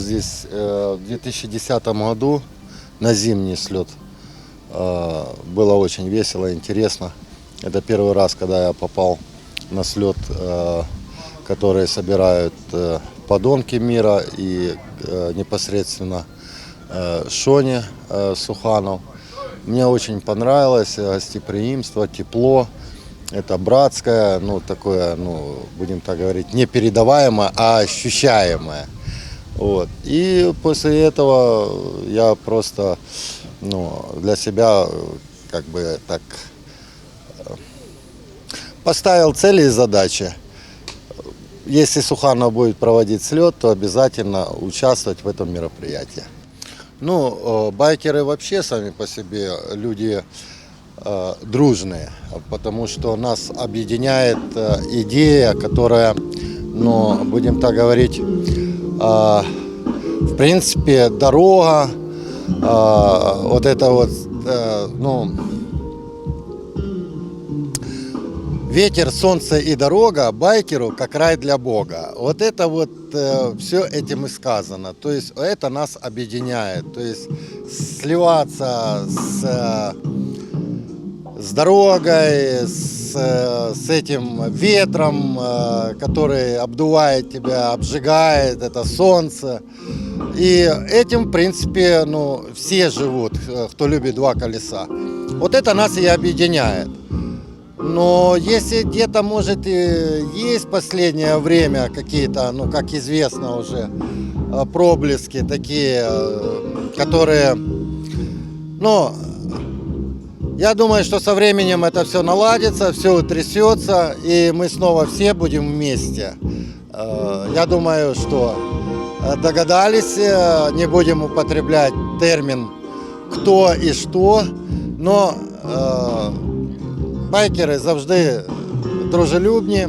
здесь э, в 2010 году на зимний слет. Э, Было очень весело, интересно. Это первый раз, когда я попал на слет, э, который собирают э, подонки мира и э, непосредственно э, Шони э, Суханов. Мне очень понравилось э, гостеприимство, тепло. Это братское, ну такое, ну будем так говорить, не передаваемое, а ощущаемое. Вот. И после этого я просто ну, для себя как бы так э, поставил цели и задачи. Если Суханов будет проводить слет, то обязательно участвовать в этом мероприятии. Ну, э, байкеры вообще сами по себе люди э, дружные, потому что нас объединяет э, идея, которая, ну, будем так говорить, в принципе, дорога, э, вот это вот, э, ну, Ветер, солнце и дорога байкеру как рай для Бога. Вот это вот все этим и сказано. То есть это нас объединяет. То есть сливаться с, э, с дорогой, с, э, с этим ветром, э, который обдувает тебя, обжигает, это солнце. И этим, в принципе, ну, все живут, э, кто любит два колеса. Вот это нас и объединяет. Но если где-то, может, и есть последнее время какие-то, ну, как известно уже, э, проблески такие, э, которые, ну, я думаю, что со временем это все наладится, все утрясется, и мы снова все будем вместе. Э, Я думаю, что э, догадались, э, не будем употреблять термин «кто и что», но е, байкери завжди дружелюбні.